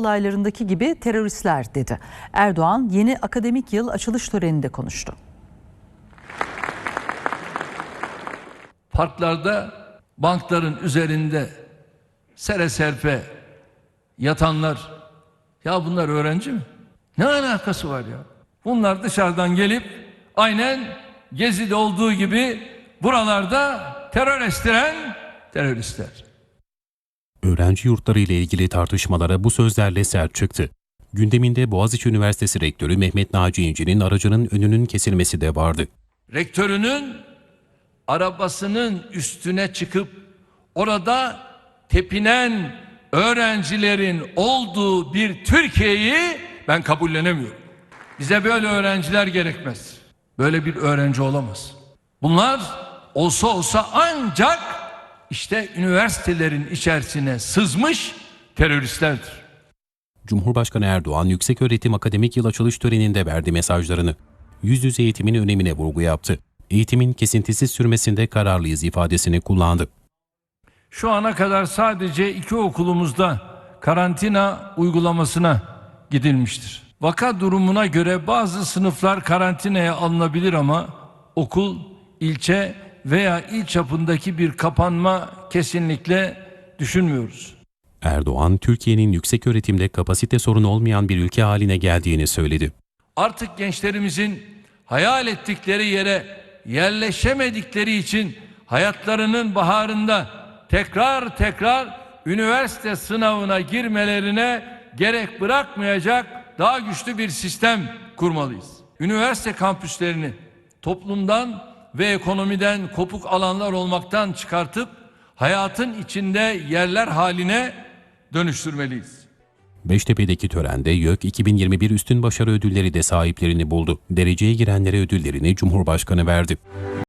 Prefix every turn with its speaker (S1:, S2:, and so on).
S1: olaylarındaki gibi teröristler dedi. Erdoğan yeni akademik yıl açılış töreninde konuştu.
S2: Parklarda bankların üzerinde sere serpe yatanlar ya bunlar öğrenci mi? Ne alakası var ya? Bunlar dışarıdan gelip aynen Gezi'de olduğu gibi buralarda terör estiren teröristler.
S3: Öğrenci yurtları ile ilgili tartışmalara bu sözlerle sert çıktı. Gündeminde Boğaziçi Üniversitesi Rektörü Mehmet Naci İnci'nin aracının önünün kesilmesi de vardı.
S2: Rektörünün arabasının üstüne çıkıp orada tepinen öğrencilerin olduğu bir Türkiye'yi ben kabullenemiyorum. Bize böyle öğrenciler gerekmez. Böyle bir öğrenci olamaz. Bunlar olsa olsa ancak işte üniversitelerin içerisine sızmış teröristlerdir.
S3: Cumhurbaşkanı Erdoğan Yükseköğretim Akademik Yıl açılış töreninde verdi mesajlarını. Yüz yüze eğitimin önemine vurgu yaptı. Eğitimin kesintisiz sürmesinde kararlıyız ifadesini kullandı.
S2: Şu ana kadar sadece iki okulumuzda karantina uygulamasına gidilmiştir. Vaka durumuna göre bazı sınıflar karantinaya alınabilir ama okul, ilçe veya il çapındaki bir kapanma kesinlikle düşünmüyoruz.
S3: Erdoğan, Türkiye'nin yükseköğretimde kapasite sorunu olmayan bir ülke haline geldiğini söyledi.
S2: Artık gençlerimizin hayal ettikleri yere yerleşemedikleri için hayatlarının baharında tekrar tekrar üniversite sınavına girmelerine gerek bırakmayacak daha güçlü bir sistem kurmalıyız. Üniversite kampüslerini toplumdan ve ekonomiden kopuk alanlar olmaktan çıkartıp hayatın içinde yerler haline dönüştürmeliyiz.
S3: Beştepe'deki törende YÖK 2021 Üstün Başarı Ödülleri de sahiplerini buldu. Dereceye girenlere ödüllerini Cumhurbaşkanı verdi.